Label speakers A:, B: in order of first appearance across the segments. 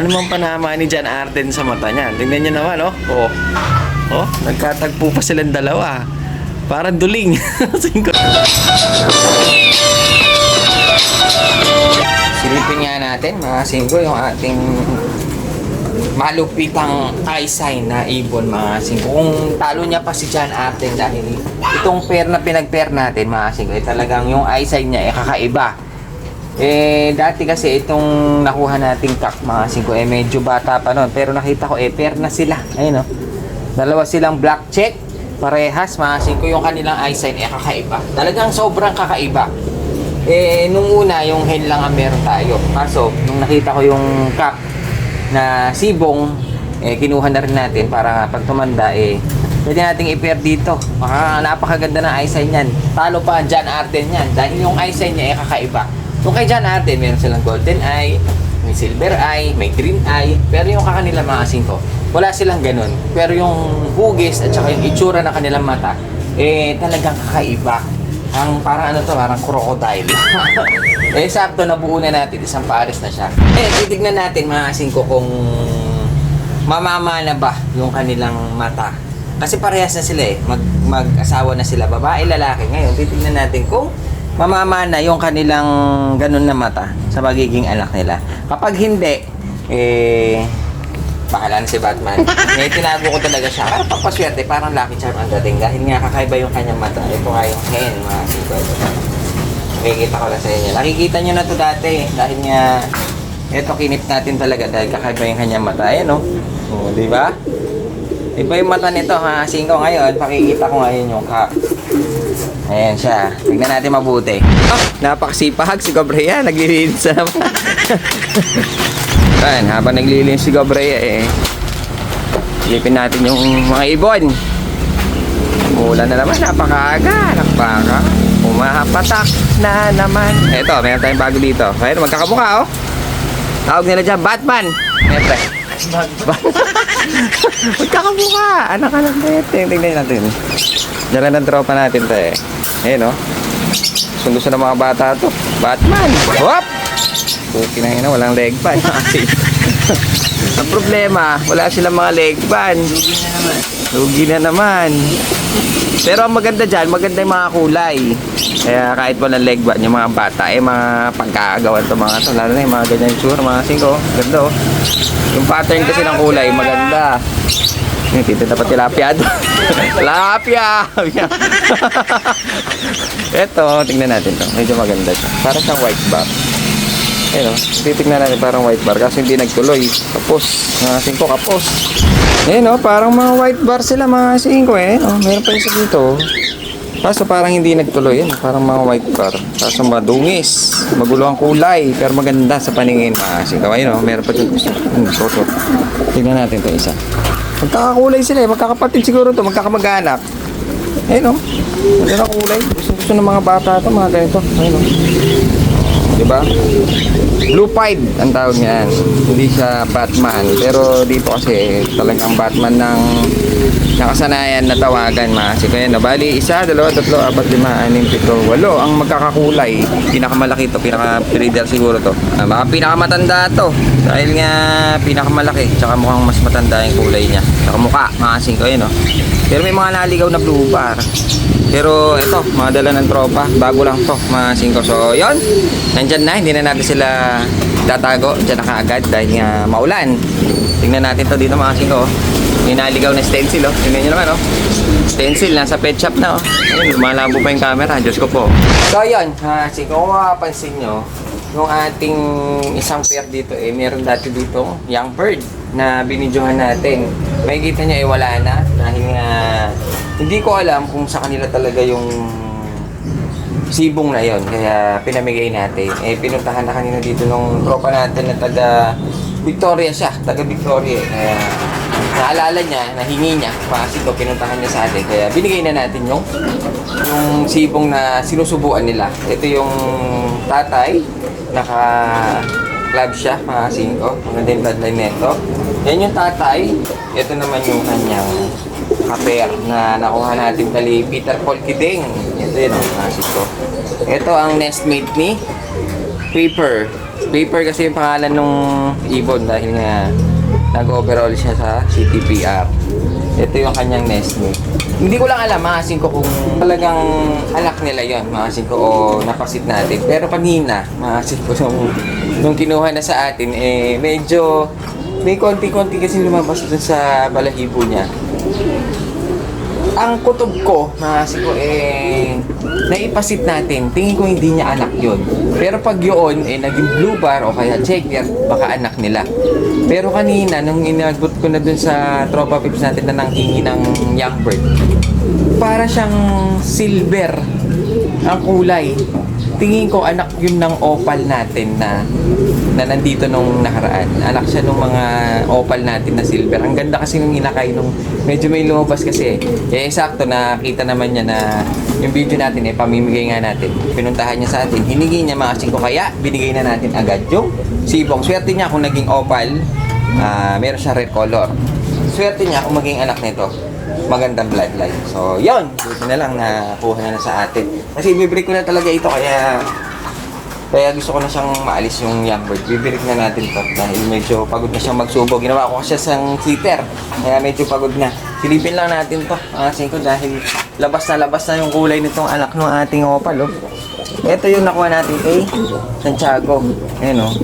A: Ano mang panama ni John Arden sa mata niya? Tingnan niyo naman, oh. Oh. Oh, nagkatagpo pa silang dalawa. Parang duling. Silipin nga natin, mga singko, yung ating malupitang eye sign na ibon, mga singko. Kung talo niya pa si John Arden dahil itong pair na pinag-pair natin, mga singko, eh, talagang yung eye sign niya, eh, kakaiba. Eh, dati kasi itong nakuha nating kak, mga singko, eh, medyo bata pa noon. Pero nakita ko, eh, pair na sila. Ayun, oh. Dalawa silang black check. Parehas, mga singko, yung kanilang eye sign, eh, kakaiba. Talagang sobrang kakaiba. Eh, nung una, yung hen lang ang meron tayo. Kaso, nung nakita ko yung kak na sibong, eh, kinuha na rin natin para pag tumanda, eh, pwede nating i-pair dito. Maka, napakaganda ng eye sign yan. Talo pa ang John Arden yan. Dahil yung eye sign niya, eh, kakaiba. Yung kay John Arden, meron silang golden eye, may silver eye, may green eye, pero yung kakanila mga singko, wala silang ganun. Pero yung hugis at saka yung itsura ng kanilang mata, eh talagang kakaiba. Ang parang ano to, parang crocodile. eh sakto nabuo na natin, isang pares na siya. Eh, titignan natin mga singko kung mamamana ba yung kanilang mata. Kasi parehas na sila eh, mag, mag-asawa na sila, babae, lalaki. Ngayon, titignan natin kung mamamana yung kanilang ganun na mata sa magiging anak nila. Kapag hindi, eh, bahala na si Batman. May tinago ko talaga siya. Para papaswerte, parang lucky charm ang dating. Dahil nga kakaiba yung kanyang mata. Ito nga yung hen, mga siko. Nakikita ko lang sa inyo. Nakikita nyo na to dati. Dahil nga, ito kinip natin talaga dahil kakaiba yung kanyang mata. Ayan, oh. Oh, di ba? Iba yung mata nito, ha? Singko ngayon, pakikita ko ngayon yung kak. Ayan siya. Tignan natin mabuti. Ah, napakasipag si Gobrea. Naglilinis na naman. Ayan, habang naglilinis si Gobrea eh. Silipin natin yung mga ibon. Umulan na naman, napakaaga. Nakbaka. Umahapatak na naman. Eto, meron tayong bago dito. Ayun, magkakamukha oh. Tawag nila dyan, Batman. Siyempre. Magkakamukha. Anak anak natin. Tingnan natin. Dala ng tropa natin to eh. Ayun oh. Gusto gusto ng mga bata to. Batman. Hop! Okay na yun, walang leg band. Ang problema, wala silang mga leg band. Lugi na naman. Pero ang maganda dyan, maganda yung mga kulay. Kaya kahit walang leg band, yung mga bata, eh mga pagkakagawan to mga to. Lalo na yung mga ganyan tsura, mga singko. Ganda oh. Yung pattern kasi ng kulay, maganda. Yung tito dapat tilapia doon. tilapia! Eto, tingnan natin to. Medyo maganda siya. Para siyang white bar. Ayun o, titignan natin parang white bar kasi hindi nagtuloy. Kapos, mga singko kapos. Ayun o, parang mga white bar sila mga singko eh. Oh, meron pa isa dito. Kaso parang hindi nagtuloy yun. Parang mga white bar. Kaso madungis. Magulo ang kulay. Pero maganda sa paningin mga singko. Ayun o, meron pa dito. Ano, toto. Tingnan natin to isa. Magkakakulay sila eh. Magkakapatid siguro to. Magkakamag-anak. Ayun o. Maganda kulay. Gusto, gusto ng mga bata to. Mga ganito. Ayun o. Diba? Blue Pied ang tawag niyan. Hindi siya Batman. Pero dito kasi talagang Batman ng nakasanayan na tawagan mga kasi kaya nabali isa, dalawa, tatlo, apat, lima, anim, pito, walo ang magkakakulay. Pinakamalaki to, pinaka breeder siguro to. Uh, baka pinakamatanda to. Dahil nga pinakamalaki, tsaka mukhang mas matanda yung kulay niya. Tsaka mukha, mga singko yun, no? Pero may mga naligaw na blue bar. Pero ito, mga dala ng tropa. Bago lang to, mga singko. So, yon Nandyan na, hindi na natin sila tatago. Diyan na kaagad dahil nga maulan. Tingnan natin to dito mga singko. May naligaw na stencil, oh. Tingnan nyo naman, oh. Stencil, nasa pet shop na, oh. Ayun, lumalabo pa yung camera. Diyos ko po. So, yun. Ha, singko, kung makapansin nyo, yung ating isang pair dito, eh, meron dati dito, young bird na binidyohan natin. May kita nyo, eh, wala na. Dahil nga, hindi ko alam kung sa kanila talaga yung sibong na yon kaya pinamigay natin eh pinuntahan na kanina dito nung tropa natin na taga Victoria siya taga Victoria kaya naalala niya nahingi niya kasi ko pinuntahan niya sa atin kaya binigay na natin yung yung sibong na sinusubuan nila ito yung tatay naka club siya mga singko maganda yung bloodline nito yan yung tatay ito naman yung kanyang kaper na nakuha natin kali Peter Paul Kiding. Ito yun ang kasi ko. Ito ang nestmate ni Paper. Paper kasi yung pangalan nung ibon dahil nga nag-overall siya sa CTPR. Ito yung kanyang nest mate. Hindi ko lang alam, mga ko kung talagang anak nila yon mga ko o napasit natin. Pero kanina, mga ko nung, nung kinuha na sa atin, eh, medyo may konti-konti kasi lumabas dun sa balahibo niya ang kutob ko, mga ko, eh, naipasit natin. Tingin ko hindi niya anak yon. Pero pag yun, eh, naging blue bar o kaya checker, baka anak nila. Pero kanina, nung inagbot ko na dun sa tropa pips natin na nanghingi ng young bird, para siyang silver ang kulay. Tingin ko anak yun ng opal natin na na nandito nung nakaraan. Anak siya nung mga opal natin na silver. Ang ganda kasi nung inakay nung medyo may lumabas kasi. Eh, sakto nakita naman niya na yung video natin eh, pamimigay nga natin. Pinuntahan niya sa atin. Hiningi niya mga ko kaya binigay na natin agad yung sibong. Swerte niya kung naging opal. ah meron siya red color. Swerte niya kung maging anak nito magandang bloodline. So, yon Buti na lang na kuha na sa atin. Kasi bibreak ko na talaga ito kaya kaya gusto ko na siyang maalis yung young bird. Bibreak na natin to dahil medyo pagod na siyang magsubo. Ginawa ko siya sang sitter. Kaya medyo pagod na. Silipin lang natin to, mga singko, dahil labas na labas na yung kulay nitong anak ng ating opal, oh. Ito yung nakuha natin kay Santiago. Ayan, oh.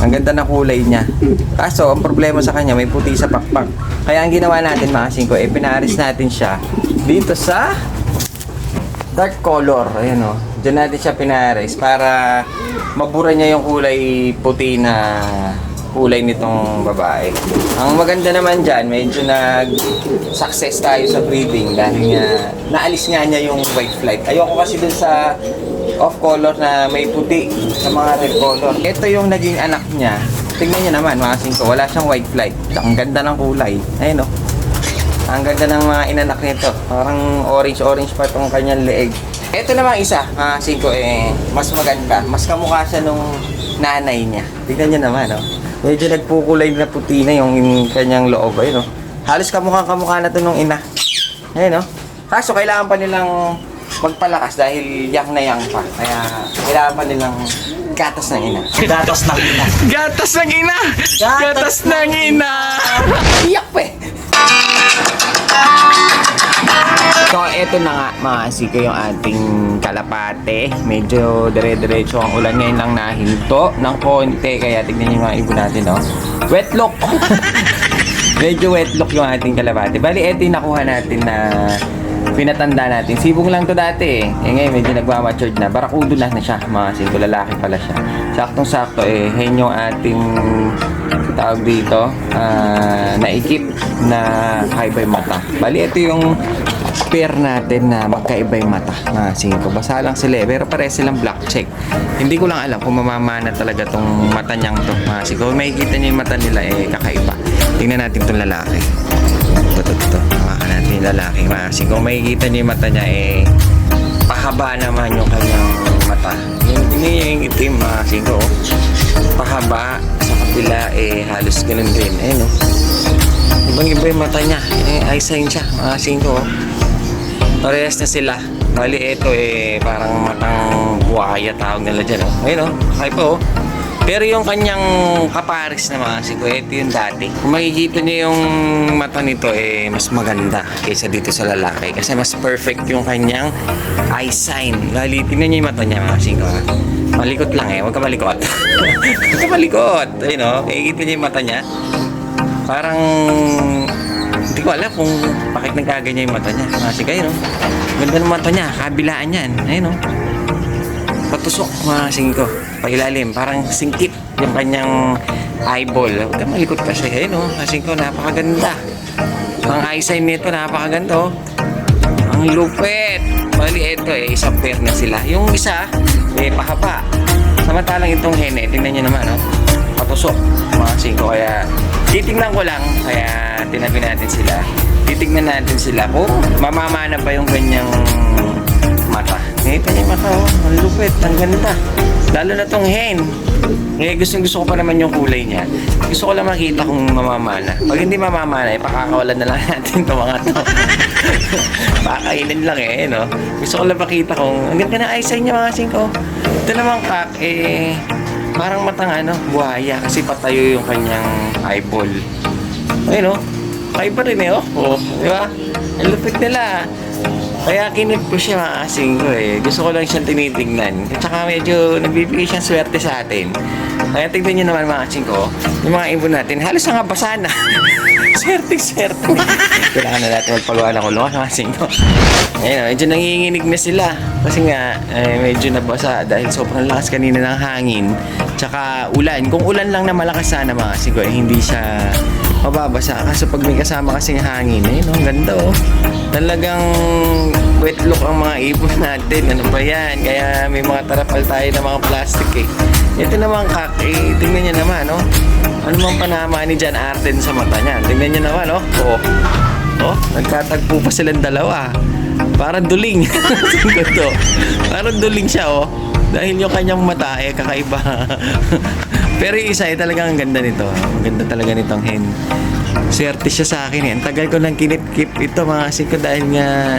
A: Ang ganda na kulay niya. Kaso, ang problema sa kanya, may puti sa pakpak. Kaya ang ginawa natin mga singko, eh, pinaris natin siya dito sa dark color. Ayan o. Diyan natin siya pinaris para mabura niya yung kulay puti na kulay nitong babae. Ang maganda naman dyan, medyo nag-success tayo sa breeding dahil nga naalis nga niya yung white flight. Ayoko kasi dun sa off color na may puti sa mga red color. Ito yung naging anak niya. Tingnan niyo naman mga singko, wala siyang white flight. Ang ganda ng kulay. Ayun o. Ang ganda ng mga inanak nito. Parang orange-orange pa itong kanyang leeg. Ito naman isa, mga singko, eh, mas maganda. Mas kamukha siya nung nanay niya. Tignan niyo naman, oh. Medyo nagpukulay na puti na yung, yung kanyang loob. Ayun, oh. Halos kamukha kamukha na to nung ina. Ayun, oh. Kaso kailangan pa nilang magpalakas dahil yang na yang pa. Kaya kailangan pa nilang gatas ng ina.
B: Datos na kita.
A: Gatas ng ina!
B: Gatas
A: ng ina! Iyak eh! So, eto na nga mga asika yung ating kalapate. Medyo dire-diretso ang ulan ngayon lang nahinto ng konti. Kaya tignan yung mga ibon natin, no? Wet look! Medyo wet look yung ating kalapate. Bali, eto yung nakuha natin na pinatanda natin. Sibong lang to dati eh. Eh ngayon medyo nagmamatured na. Barakudo na na siya. Mga singko, lalaki pala siya. Saktong-sakto eh. Hen yung ating tawag dito ah, naikip na kaiba yung mata. Bali, ito yung pair natin na magkaiba yung mata. Mga singko. Basa lang sila eh. Pero pare silang black check. Hindi ko lang alam kung mamamana talaga tong mata niyang to. Mga singko. Makikita niyo yung mata nila eh kakaiba. Tingnan natin tong lalaki. Ito, ito, ito. Hawakan natin yung lalaki. Kasi kung makikita niyo yung mata niya, eh, pahaba naman yung kanyang mata. Yung niyo yung itim, mga singko. oh. Pahaba. Sa kapila, eh, halos ganun din. Ayun, oh. Ibang iba yung mata niya. Eh, eye sign siya, mga singko. oh. Parehas na sila. Bali, ito eh, parang matang buhaya tawag nila dyan. Oh. Ayun, oh. Ay po, oh. Pero yung kanyang kapares na mga siko, ito yung dati. Kung makikita niyo yung mata nito, eh, mas maganda kaysa dito sa lalaki. Kasi mas perfect yung kanyang eye sign. Lali, tingnan niyo yung mata niya mga ha. Malikot lang eh, huwag ka malikot. Huwag ka malikot. Ayun o, makikita niyo yung mata niya. Parang, hindi ko alam kung bakit nagkaganyan yung mata niya. Mga siko, ayun o. Ganda ng mata niya, kabilaan yan. Ayun o patusok mga singko. Pailalim parang singkit yung kanyang eyeball. Huwag ka malikot kasi eh no mga singko napakaganda. Ang eye sign nito napakaganda oh. Ang lupit. Bali ito eh isang pair na sila. Yung isa eh pahaba. Samantalang itong hene tingnan nyo naman oh. Patusok mga singko. Kaya titingnan ko lang. Kaya tinabi natin sila. Titignan natin sila kung mamamana ba yung ganyang mata. Nakita niyo yung mata, oh. Ang lupit, ang ganda. Lalo na tong hen. Ngayon gusto, gusto ko pa naman yung kulay niya. Gusto ko lang makita kung mamamana. Pag hindi mamamana, eh, pakakawalan na lang natin itong mga to. Pakainin lang eh, no? Gusto ko lang makita kung, ang ganda na eyesight niya mga singko. Ito naman kak, eh, parang matang ano, buhaya kasi patayo yung kanyang eyeball. Ayun oh. Kaiba rin eh oh. Oh, di ba? Ang lupit nila. Kaya kinip ko siya mga asing ko eh. Gusto ko lang siyang tinitingnan. At saka medyo nagbibigay siyang swerte sa atin. Kaya tignan niyo naman mga asing ko. Yung mga ibon natin, halos nga basa na. swerte, swerte. Kailangan na natin magpagawa ng kulungan mga asing ko. Ayun, medyo nanginginig na sila. Kasi nga, eh, medyo nabasa dahil sobrang lakas kanina ng hangin. Tsaka ulan. Kung ulan lang na malakas sana mga asing ko, eh, hindi siya mababasa. Kaso pag may kasama kasing hangin, eh, no, ganda oh. Talagang wet look ang mga ibon natin. Ano ba yan? Kaya may mga tarapal tayo ng mga plastic eh. Ito naman kak, eh, tingnan niyo naman, no? Ano mang panama ni John Arden sa mata niya? Tingnan niyo naman, no? Oh. Oh, nagkatagpo pa silang dalawa. Parang duling. Parang duling siya, oh. Dahil yung kanyang mata, eh, kakaiba. Pero yung isa, eh, talagang ang ganda nito. Ang ganda talaga nitong hen. Swerte siya sa akin eh. Ang tagal ko nang kinip-kip ito mga kasi ko dahil nga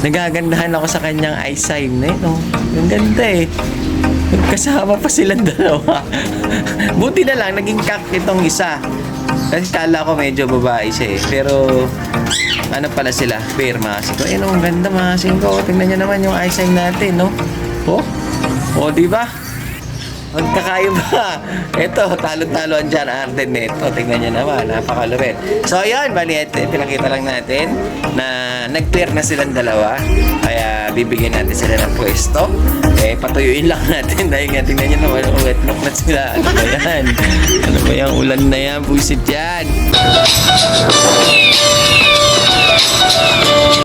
A: nagagandahan ako sa kanyang eye sign eh. No? Ang ganda eh. Kasama pa silang dalawa. Buti na lang, naging kak itong isa. Kasi kala ko medyo babae siya eh. Pero ano pala sila? Pair mga kasi ko. Eh no, ang ganda mga kasi ko. Tingnan nyo naman yung eye sign natin, no? Oh? Oh, di ba? Magkakaiba. Ito, talo-talo ang John Arden nito. Tingnan niyo naman, napakalupit. So, yan, bali, ito, pinakita lang natin na nag-pair na silang dalawa. Kaya, bibigyan natin sila ng pwesto. Eh, patuyuin lang natin dahil nga, tingnan niyo naman, oh, wetlock na sila. Ano ba yan? Ano ba yung ulan na yan? Buisit yan.